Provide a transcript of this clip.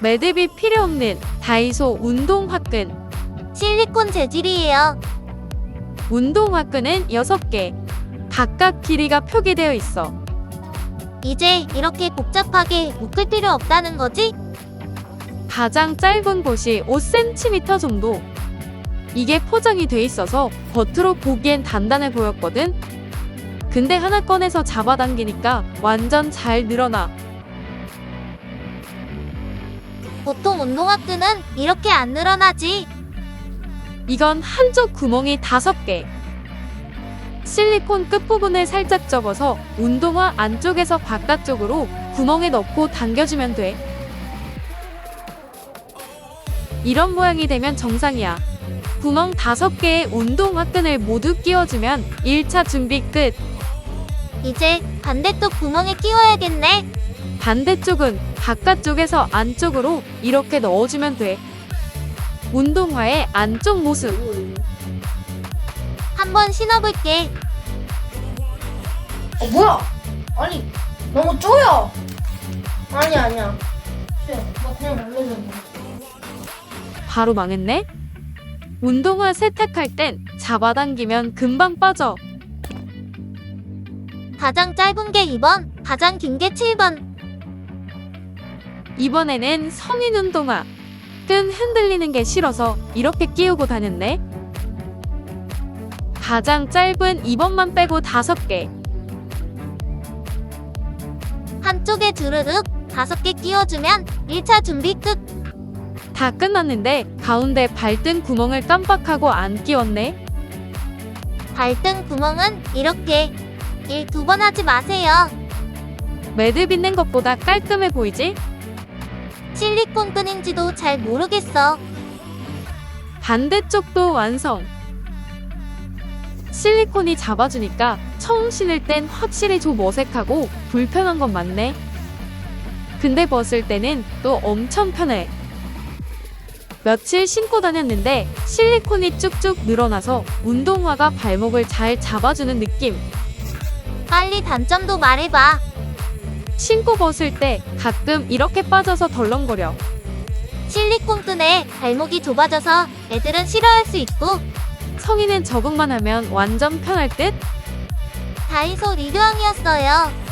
매듭이 필요 없는 다이소 운동 화끈. 실리콘 재질이에요. 운동 화끈은 6개. 각각 길이가 표기되어 있어. 이제 이렇게 복잡하게 묶을 필요 없다는 거지? 가장 짧은 곳이 5cm 정도. 이게 포장이 돼 있어서 겉으로 보기엔 단단해 보였거든. 근데 하나 꺼내서 잡아당기니까 완전 잘 늘어나. 보통 운동화 끈은 이렇게 안 늘어나지. 이건 한쪽 구멍이 5개. 실리콘 끝부분을 살짝 접어서 운동화 안쪽에서 바깥쪽으로 구멍에 넣고 당겨주면 돼. 이런 모양이 되면 정상이야. 구멍 5개의 운동화 끈을 모두 끼워주면 1차 준비 끝. 이제 반대쪽 구멍에 끼워야겠네. 반대쪽은 바깥쪽에서 안쪽으로 이렇게 넣어주면 돼. 운동화의 안쪽 모습. 한번 신어볼게. 어 뭐야? 아니 너무 쪼여. 아니 아니야. 그냥. 바로 망했네? 운동화 세탁할 땐 잡아당기면 금방 빠져. 가장 짧은 게 2번, 가장 긴 게 7번. 이번에는 성인 운동화. 끈 흔들리는 게 싫어서 이렇게 끼우고 다녔네. 가장 짧은 2번만 빼고 5개. 한쪽에 주르륵 다섯 개 끼워주면 1차 준비 끝. 다 끝났는데 가운데 발등 구멍을 깜빡하고 안 끼웠네. 발등 구멍은 이렇게 일 두 번 하지 마세요. 매듭 있는 것보다 깔끔해 보이지? 실리콘 끈인지도 잘 모르겠어. 반대쪽도 완성. 실리콘이 잡아주니까 처음 신을 땐 확실히 좀 어색하고 불편한 건 맞네. 근데 벗을 때는 또 엄청 편해. 며칠 신고 다녔는데 실리콘이 쭉쭉 늘어나서 운동화가 발목을 잘 잡아주는 느낌. 빨리 단점도 말해봐. 신고 벗을 때 가끔 이렇게 빠져서 덜렁거려. 실리콘 끈에 발목이 좁아져서 애들은 싫어할 수 있고 성인은 적응만 하면 완전 편할 듯? 다이소 리뷰왕이었어요.